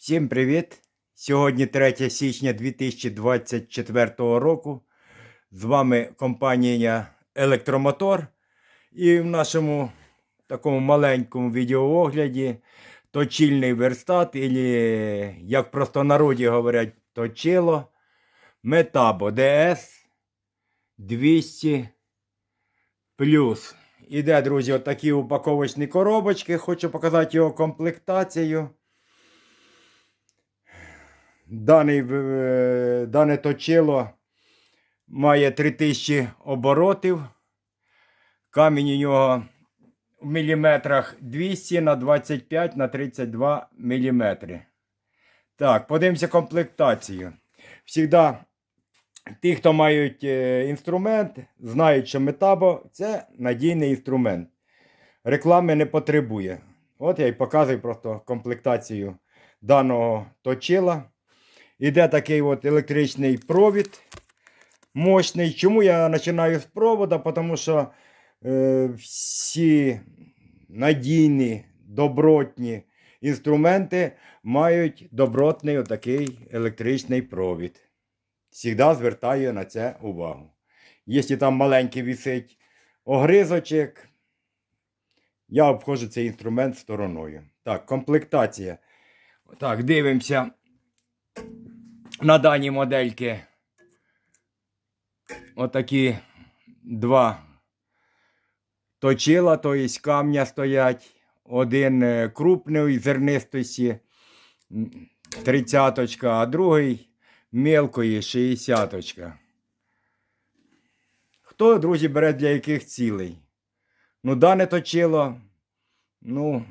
Всім привіт! Сьогодні 3 січня 2024 року. З вами компанія Електромотор. І в нашому такому маленькому відеоогляді точильний верстат, або, як в простонароді говорять, точило Метабо DS 200 плюс. Іде, друзі, отакі упаковочні коробочки. Хочу показати його комплектацію. Даний, е, дане точило має 3000 оборотів. Камінь у нього в міліметрах 200 на 25 на 32 міліметри. Так, подивимося комплектацію. Всігда ті, хто мають е, інструмент, знають, що метабо це надійний інструмент. Реклами не потребує. От я і показую просто комплектацію даного точила. Іде такий от електричний провід мощний. Чому я починаю з провода? Тому що е, всі надійні, добротні інструменти мають добротний отакий електричний провід. Всігда звертаю на це увагу. Якщо там маленький висить огризочок, я обходжу цей інструмент стороною. Так, комплектація. Так, дивимося на даній модельки отакі два точила, тобто камня стоять. Один е, крупний зернистості тридцяточка, а другий мелкої шістдесяточка. Хто, друзі, бере для яких цілей? Ну, дане точило, ну,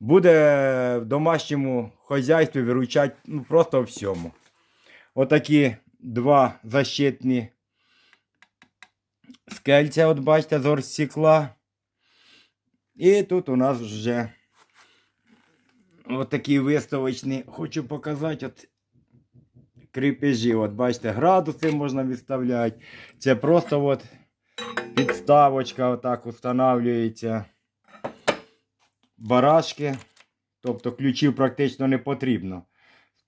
буде в домашньому хазяйстві виручати ну, просто всьому. Отакі два защитні скельця, от бачите, з оргстекла. І тут у нас вже отакі виставочні, хочу показати, от кріпежі. От бачите, градуси можна відставляти. Це просто от підставочка отак встановлюється. Барашки. Тобто ключів практично не потрібно. З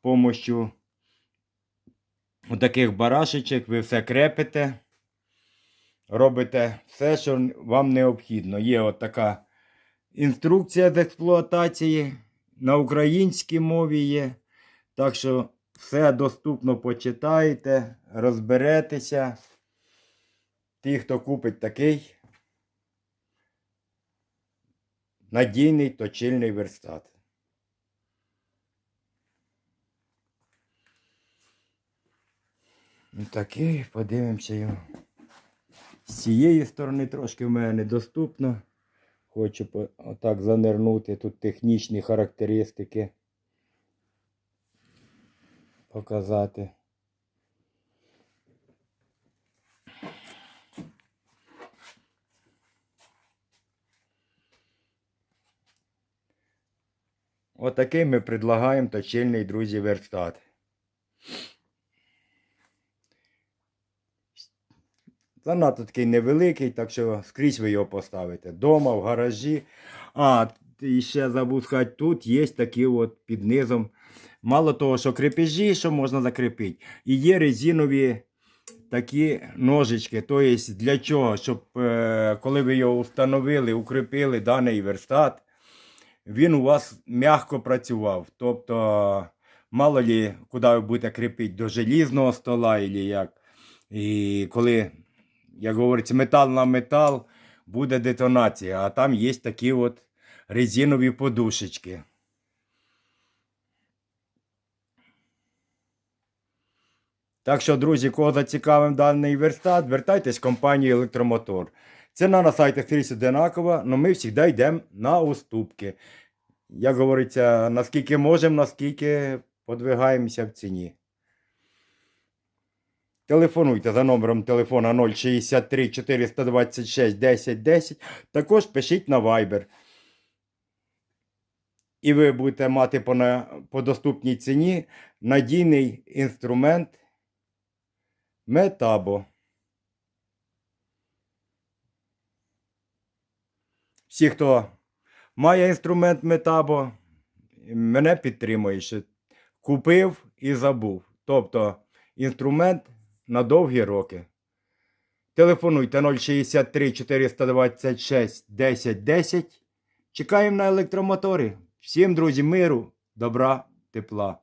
допомогою таких барашечок ви все крепите. Робите все, що вам необхідно. Є от така інструкція з експлуатації. На українській мові є. Так що все доступно почитайте, розберетеся. Ті, хто купить такий надійний точильний верстат. Такий, подивимося його. З цієї сторони трошки в мене недоступно. Хочу отак занирнути. Тут технічні характеристики показати. Отакий ми предлагаємо точильний, друзі, верстат. Занадто такий невеликий, так що скрізь ви його поставите. Дома, в гаражі. А, і ще забув сказати, тут є такі от під низом. Мало того, що крепежі, що можна закріпити. І є резинові такі ножички. Тобто для чого? Щоб е, коли ви його встановили, укріпили даний верстат, він у вас м'яко працював. Тобто, мало лі, куди ви будете кріпити, до желізного стола, або як. І коли як говориться, метал на метал, буде детонація. А там є такі от резинові подушечки. Так що, друзі, кого зацікавив даний верстат, звертайтесь в компанію Електромотор. Ціна на сайтах скрізь одинакова, але ми завжди йдемо на уступки. Як говориться, наскільки можемо, наскільки подвигаємося в ціні. Телефонуйте за номером телефона 063 426 10 10. Також пишіть на Viber. І ви будете мати по, на, по доступній ціні надійний інструмент Метабо. Всі, хто має інструмент Метабо, мене підтримує. що купив і забув. Тобто інструмент на довгі роки. Телефонуйте 063 426 10 10. Чекаємо на електромоторі. Всім, друзі, миру, добра, тепла.